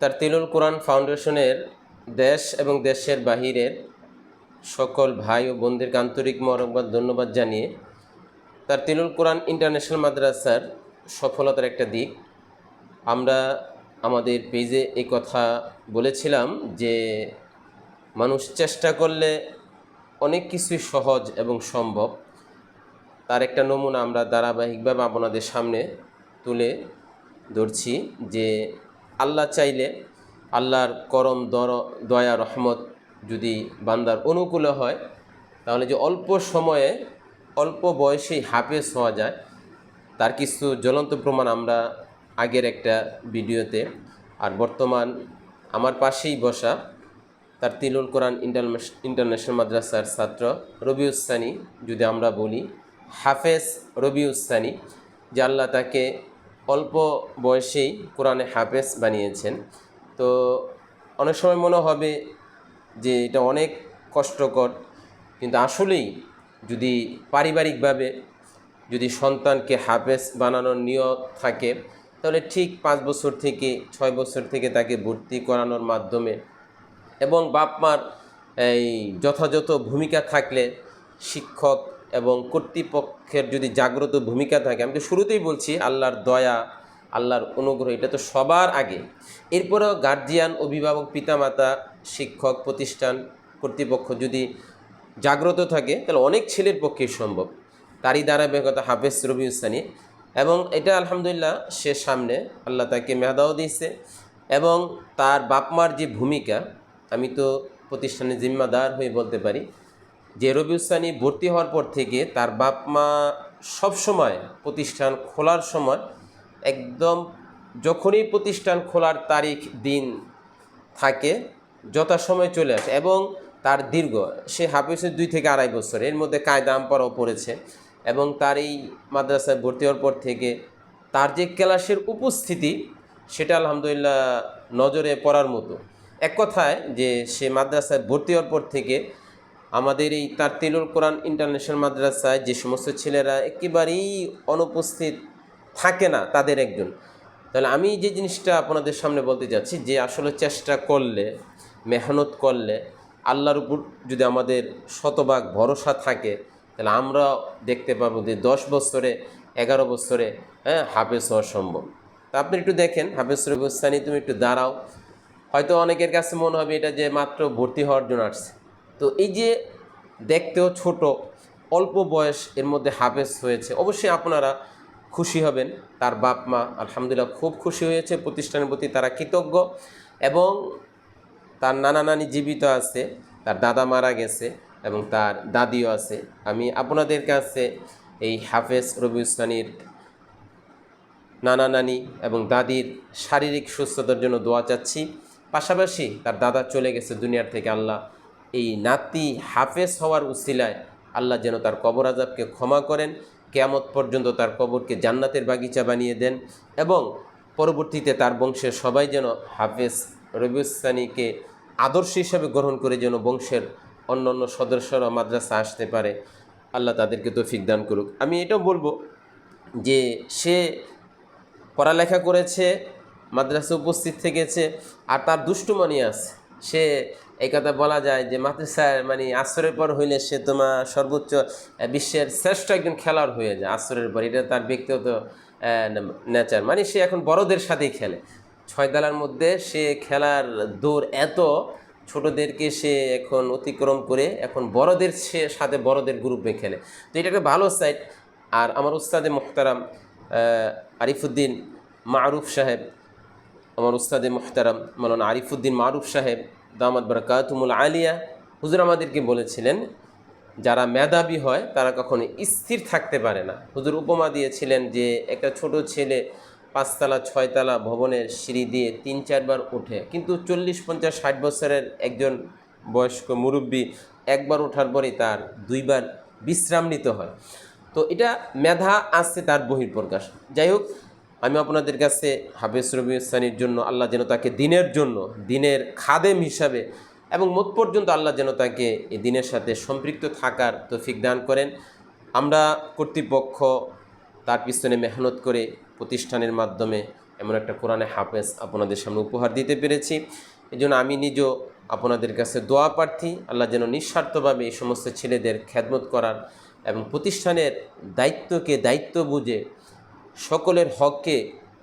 তার তিলুল কোরআন ফাউন্ডেশনের দেশ এবং দেশের বাহিরের সকল ভাই ও বোনদেরকে আন্তরিক মরকবাদ ধন্যবাদ জানিয়ে তার তিলুল কোরআন ইন্টারন্যাশনাল মাদ্রাসার সফলতার একটা দিক। আমরা আমাদের পেজে এই কথা বলেছিলাম যে মানুষ চেষ্টা করলে অনেক কিছুই সহজ এবং সম্ভব। তার একটা নমুনা আমরা ধারাবাহিকভাবে আপনাদের সামনে তুলে ধরছি যে আল্লাহ চাইলে আল্লাহর করম দর, দয়া, রহমত যদি বান্দার অনুকূলে হয়, তাহলে যে অল্প সময়ে, অল্প বয়সেই হাফেজ হওয়া যায়, তার কিছু জ্বলন্ত প্রমাণ আমরা আগের একটা ভিডিওতে, আর বর্তমান আমার পাশেই বসা তার তিলুল কোরআন ইন্টারন্যাশ, ইন্টারন্যাশনাল মাদ্রাসার ছাত্র রবিউসানি যদি আমরা বলি হাফেজ রবিউসানি যে আল্লাহ তাকে অল্প বয়সেই কোরআনে হাফেজ বানিয়েছেন। তো অনেক সময় মনে হবে যে এটা অনেক কষ্টকর, কিন্তু আসলেই যদি পারিবারিকভাবে যদি সন্তানকে হাফেজ বানানোর নিয়ত থাকে, তাহলে ঠিক পাঁচ বছর থেকে ছয় বছর থেকে তাকে ভর্তি করানোর মাধ্যমে এবং বাপ মার এই যথাযথ ভূমিকা থাকলে শিক্ষক এবং কর্তৃপক্ষের যদি জাগ্রত ভূমিকা থাকে, আমি তো শুরুতেই বলছি, আল্লাহর দয়া, আল্লাহর অনুগ্রহ, এটা তো সবার আগে। এরপরেও গার্জিয়ান অভিভাবক, পিতামাতা, শিক্ষক, প্রতিষ্ঠান, কর্তৃপক্ষ যদি জাগ্রত থাকে, তাহলে অনেক ছেলের পক্ষেই সম্ভব। তারই দ্বারা ধারাবাহিকতা হাফেজ রবি উসানি এবং এটা আলহামদুলিল্লাহ, সে সামনে আল্লাহ তাকে মেহাদাও দিয়েছে এবং তার বাপমার যে ভূমিকা, আমি তো প্রতিষ্ঠানের জিম্মাদার হয়ে বলতে পারি যে রবি উসানি ভর্তি হওয়ার পর থেকে তার বাপ মা সবসময় প্রতিষ্ঠান খোলার সময় একদম যখনই প্রতিষ্ঠান খোলার তারিখ, দিন থাকে, যথাসময় চলে আসে এবং তার দীর্ঘ, সে হাফিজের দুই থেকে আড়াই বছর, এর মধ্যে কায়দাম পরাও পড়েছে এবং তার এই মাদ্রাসায় ভর্তি হওয়ার পর থেকে তার যে ক্লাসের উপস্থিতি, সেটা আলহামদুলিল্লাহ নজরে পড়ার মতো। এক কথায় যে সে মাদ্রাসায় ভর্তি হওয়ার পর থেকে আমাদের এই তার তিলুল কোরআন ইন্টারন্যাশনাল মাদ্রাসায় যে সমস্ত ছেলেরা একেবারেই অনুপস্থিত থাকে না, তাদের একজন। তাহলে আমি যে জিনিসটা আপনাদের সামনে বলতে যাচ্ছি, যে আসলে চেষ্টা করলে, মেহনত করলে আল্লাহর উপর যদি আমাদের শতভাগ ভরসা থাকে, তাহলে আমরা দেখতে পাবো যে দশ বছরে, এগারো বছরে হ্যাঁ হাফেজ হওয়া সম্ভব। তা আপনি একটু দেখেন, হাফেজ রবিস্তানি তুমি একটু দাঁড়াও। হয়তো অনেকের কাছে মনে হবে এটা যে মাত্র ভর্তি হওয়ার জন্য আসছে। তো এই যে দেখতেও ছোট, অল্প বয়স এর মধ্যে হাফেজ হয়েছে, অবশ্যই আপনারা খুশি হবেন। তার বাপ মা আলহামদুলিল্লাহ খুব খুশি হয়েছে, প্রতিষ্ঠানের প্রতি তারা কৃতজ্ঞ এবং তার নানা নানি জীবিত আছে, তার দাদা মারা গেছে এবং তার দাদিও আছে। আমি আপনাদের কাছে এই হাফেজ রবি উসমানির নানা নানি এবং দাদির শারীরিক সুস্থতার জন্য দোয়া চাচ্ছি। পাশাপাশি তার দাদা চলে গেছে দুনিয়ার থেকে, আল্লাহ এই নাতি হাফেজ হওয়ার উসিলায় আল্লাহ যেন তার কবর আজাবকে ক্ষমা করেন, কেয়ামত পর্যন্ত তার কবরকে জান্নাতের বাগিচা বানিয়ে দেন এবং পরবর্তীতে তার বংশের সবাই যেন হাফেজ রবিউসানিকে আদর্শ হিসাবে গ্রহণ করে যেন বংশের অন্য অন্য সদস্যরা মাদ্রাসা আসতে পারে। আল্লাহ তাদেরকে তৌফিক দান করুক। আমি এটাও বলব যে সে পড়ালেখা করেছে, মাদ্রাসা উপস্থিত থেকেছে আর তার দুষ্টুমানি আছে। সে এই কথা বলা যায় যে মাদ্রাসার মানে আসরের পর হইলে সে তোমার সর্বোচ্চ বিশ্বের শ্রেষ্ঠ একজন খেলোয়াড় হয়ে যায় আসরের পর। এটা তার ব্যক্তিগত নেচার মানে সে এখন বড়দের সাথেই খেলে। ছয় দালার মধ্যে সে খেলার দৌড় এত ছোটদেরকে সে এখন অতিক্রম করে এখন বড়দের সে সাথে বড়দের গ্রুপে খেলে। তো এটা একটা ভালো সাইড আর আমার উস্তাদে মোহতারাম আহ, আরিফুদ্দিন মারুফ সাহেব আমার উস্তাদে মোহতারাম মৌলানা আরিফুদ্দিন মারুফ সাহেব দামাদ বরকাতুমুল আলিয়া, হুজুর আমাদেরকে বলেছিলেন, যারা মেধাবী হয় তারা কখনো স্থির থাকতে পারে না। হুজুর উপমা দিয়েছিলেন যে, একটা ছোট ছেলে পাঁচতলা, ছয়তলা ভবনের সিঁড়ি দিয়ে তিন চারবার ওঠে। কিন্তু চল্লিশ, পঞ্চাশ, ষাট বছরের একজন বয়স্ক মুরব্বী একবার ওঠার পরেই তার দুইবার বিশ্রাম নিতে হয়। তো এটা মেধা আসছে তার বহির্প্রকাশ যাই হোক আমি আপনাদের কাছে হাফেজ রবি ইসানির জন্য আল্লাহ যেন তাকে দিনের জন্য, দিনের খাদেম হিসাবে এবং মোট পর্যন্ত আল্লাহ যেন তাকে এই দিনের সাথে সম্পৃক্ত থাকার তৌফিক দান করেন। আমরা কর্তৃপক্ষ তার পিছনে মেহনত করে প্রতিষ্ঠানের মাধ্যমে এমন একটা কোরআনে হাফেজ আপনাদের সামনে উপহার দিতে পেরেছি। এই আমি নিজেও আপনাদের কাছে দোয়া প্রার্থী, আল্লাহ যেন নিঃস্বার্থভাবে এই সমস্ত ছেলেদের খ্যাদমত করার এবং প্রতিষ্ঠানের দায়িত্বকে দায়িত্ব বুঝে সকলের হককে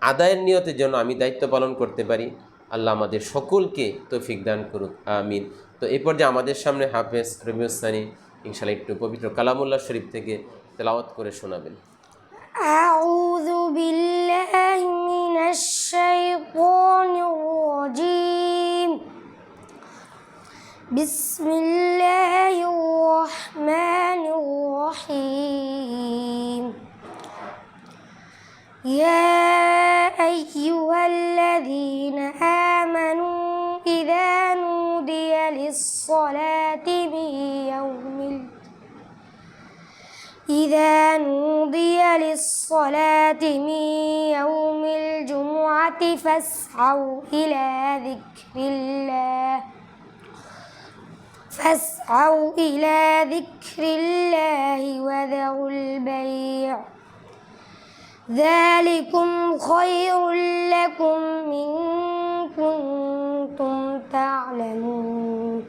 আদায়ের নিয়তের জন্য আমি দায়িত্ব পালন করতে পারি আল্লাহ আমাদের সকলকে তৌফিক দান করুক আমিন তো এই পর্যায়ে আমাদের সামনে হাফেজ রবিউসানি ইনশাল্লাহ একটু পবিত্র কালামুল্লাহ শরীফ থেকে তেলাওয়াত করে শোনাবেন أعوذ بالله من الشيطان الرجيم بسم يا أيها الذين آمنوا إذا نودي للصلاة من يوم إذا نودي للصلاة من يوم الجمعة فاسعوا إلى ذكر الله. فاسعوا إلى ذكر الله وذروا البيع. ذلكم خير لكم إن كنتم تعلمون.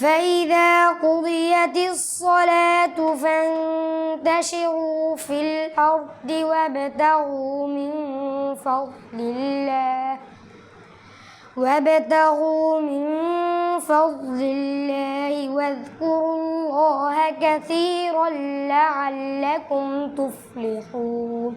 فإذا قضيت الصلاة فانتشروا في الأرض وابتغوا من فضل الله وابتغوا من فضل الله واذكروا الله كثيرا لعلكم تفلحون.